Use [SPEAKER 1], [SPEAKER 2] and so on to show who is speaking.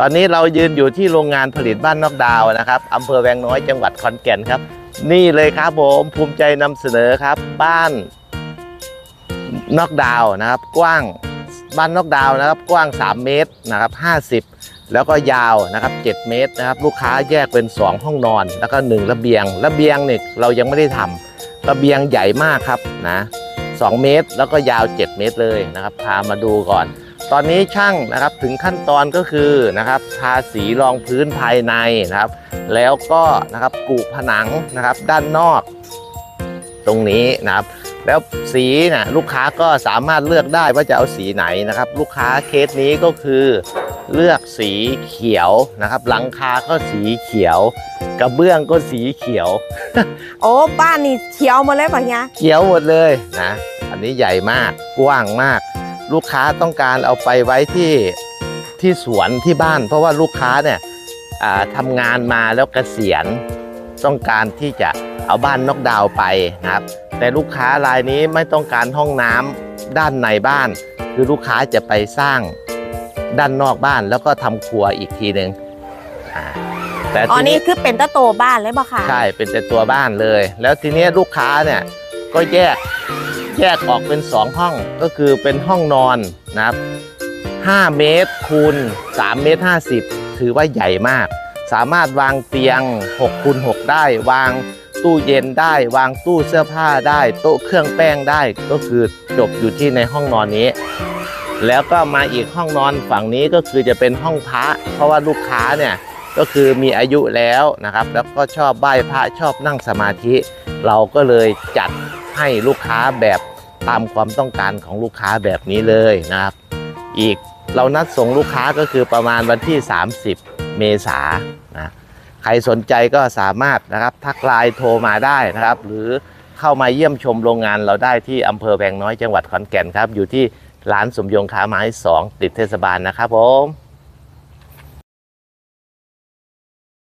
[SPEAKER 1] ตอนนี้เรายืนอยู่ที่โรงงานผลิตบ้านนอกดาวนะครับอำเภอแวงน้อยจังหวัดขอนแก่นครับ นี่เลยครับผมภูมิใจนำเสนอครับ บ้านนอกดาวนะครับ กว้างบ้านนอกดาวน์นะครับ กว้าง 3 เมตรนะครับ50 แล้วก็ยาวนะครับ 7 เมตรนะครับ ลูกค้าแยกเป็น 2 ห้องนอน แล้วก็ 1 ระเบียง ระเบียงเนี่ยเรายังไม่ได้ทำระเบียงใหญ่มากครับนะ2เมตร แล้วก็ยาว 7 เมตรเลยนะครับ พามาดูก่อน ตอนนี้ช่างนะครับถึงขั้นตอนก็คือนะครับทาสีรองพื้นภายในนะครับ แล้วก็นะครับกูผนังนะครับด้านนอก ตรงนี้นะครับ แล้วสีนะลูกค้าก็สามารถเลือกได้ว่าจะเอาสีไหนนะครับ ลูกค้าเคสนี้ก็คือเลือกสีเขียวนะครับ หลังคาก็สีเขียว กระเบื้องก็สีเขียว
[SPEAKER 2] โอ้บ้านนี่เขียวหมาเลยป่ะเฮีย
[SPEAKER 1] เขียวหมดเลยนะ อันนี้ใหญ่มากกว้างมาก ลูกค้าต้องการเอาไปไว้ที่ที่สวนที่บ้าน เพราะว่าลูกค้าเนี่ยอ่าทำงานมาแล้วเกษียณต้องการที่จะเอาบ้านนอกดาวน์ไปนะครับ แต่ลูกค้ารายนี้ไม่ต้องการห้องน้ำด้านในบ้าน คือลูกค้าจะไปสร้างด้านนอกบ้านแล้วก็ทำครัวอีกทีหนึ่งอ่าแต่
[SPEAKER 2] อ๋อ
[SPEAKER 1] ที
[SPEAKER 2] นี่คือเป็นตะโตบ้านเลยป่ะค่ะ
[SPEAKER 1] ใช่เป็นแต่ตัวบ้านเลย แล้วทีเนี้ยลูกค้าเนี่ยก็แยก แยกออกเป็น 2 ห้องก็คือเป็นห้องนอนนะครับ 5 เมตรคูณ3เมตร50 ถือว่าใหญ่มาก สามารถวางเตียง6คูณ6ได้ วางตู้เย็นได้ วางตู้เสื้อผ้าได้ โต๊ะเครื่องแป้งได้ ก็คือจบอยู่ที่ในห้องนอนนี้ แล้วก็มาอีกห้องนอนฝั่งนี้ก็คือจะเป็นห้องพระเพราะว่าลูกค้าเนี่ยก็คือมีอายุแล้วนะครับ แล้วก็ชอบไหว้พระชอบนั่งสมาธิ เราก็เลยจัด ให้ลูกค้าแบบตามความต้องการของลูกค้าแบบนี้เลยนะครับ อีกเรานัดส่งลูกค้าก็คือประมาณวันที่ 30 เมษานนะใครสนใจก็สามารถนะครับทักไลน์โทรมาได้นะครับ หรือเข้ามาเยี่ยมชมโรงงานเราได้ที่อำเภอแวงน้อยจังหวัดขอนแก่นครับ อยู่ที่ร้านสมยงค้าไม้ 2 ติดเทศบาลนะครับผม